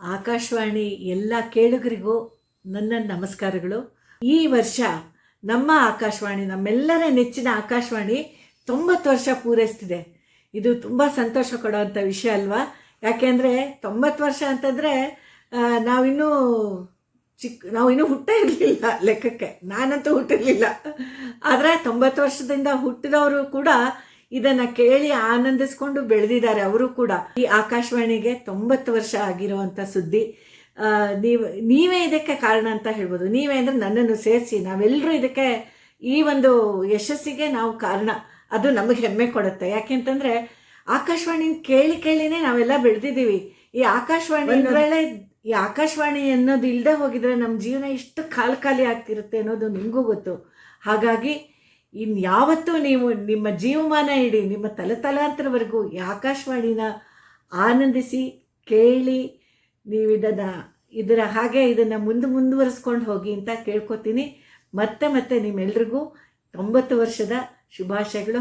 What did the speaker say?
ಆಕಾಶವಾಣಿ ಎಲ್ಲ ಕೇಳುಗರಿಗೂ ನನ್ನ ನಮಸ್ಕಾರಗಳು. ಈ ವರ್ಷ ನಮ್ಮ ಆಕಾಶವಾಣಿ, ನಮ್ಮೆಲ್ಲರ ನೆಚ್ಚಿನ ಆಕಾಶವಾಣಿ ತೊಂಬತ್ತು ವರ್ಷ ಪೂರೈಸ್ತಿದೆ. ಇದು ತುಂಬ ಸಂತೋಷ ಕೊಡೋವಂಥ ವಿಷಯ ಅಲ್ವಾ? ಯಾಕೆಂದರೆ ತೊಂಬತ್ತು ವರ್ಷ ಅಂತಂದರೆ ನಾವಿನ್ನೂ ಚಿಕ್ಕ ನಾವು ಇನ್ನೂ ಹುಟ್ಟೇ ಇರಲಿಲ್ಲ ಲೆಕ್ಕಕ್ಕೆ. ನಾನಂತೂ ಹುಟ್ಟಿರಲಿಲ್ಲ. ಆದರೆ ತೊಂಬತ್ತು ವರ್ಷದಿಂದ ಹುಟ್ಟಿದವರು ಕೂಡ ಇದನ್ನು ಕೇಳಿ ಆನಂದಿಸ್ಕೊಂಡು ಬೆಳೆದಿದ್ದಾರೆ ಅವರು ಕೂಡ. ಈ ಆಕಾಶವಾಣಿಗೆ ತೊಂಬತ್ತು ವರ್ಷ ಆಗಿರುವಂಥ ಸುದ್ದಿ. ನೀವು ನೀವೇ ಇದಕ್ಕೆ ಕಾರಣ ಅಂತ ಹೇಳ್ಬೋದು. ನೀವೇ ಅಂದರೆ ನನ್ನನ್ನು ಸೇರಿಸಿ. ನಾವೆಲ್ಲರೂ ಇದಕ್ಕೆ ಈ ಒಂದು ಯಶಸ್ಸಿಗೆ ನಾವು ಕಾರಣ. ಅದು ನಮಗೆ ಹೆಮ್ಮೆ ಕೊಡುತ್ತೆ. ಯಾಕೆಂತಂದರೆ ಆಕಾಶವಾಣಿನ ಕೇಳಿ ಕೇಳಿನೇ ನಾವೆಲ್ಲ ಬೆಳೆದಿದ್ದೀವಿ. ಈ ಆಕಾಶವಾಣಿ ವೇಳೆ ಈ ಆಕಾಶವಾಣಿ ಅನ್ನೋದು ಇಲ್ಲದೆ ಹೋಗಿದ್ರೆ ನಮ್ಮ ಜೀವನ ಎಷ್ಟು ಖಾಲಿ ಖಾಲಿ ಆಗ್ತಿರುತ್ತೆ ಅನ್ನೋದು ನಿಮಗೂ ಗೊತ್ತು. ಹಾಗಾಗಿ ಇನ್ನು ಯಾವತ್ತೂ ನೀವು ನಿಮ್ಮ ಜೀವಮಾನ ಇಡಿ, ನಿಮ್ಮ ತಲೆತಲಾಂತರವರೆಗೂ ಈ ಆಕಾಶವಾಣಿನ ಆನಂದಿಸಿ, ಕೇಳಿ ನೀವು ಇದನ್ನು ಇದರ ಹಾಗೆ ಇದನ್ನು ಮುಂದೆ ಮುಂದುವರಿಸ್ಕೊಂಡು ಹೋಗಿ ಅಂತ ಕೇಳ್ಕೊತೀನಿ. ಮತ್ತೆ ಮತ್ತೆ ನಿಮ್ಮೆಲ್ರಿಗೂ ತೊಂಬತ್ತು ವರ್ಷದ ಶುಭಾಶಯಗಳು.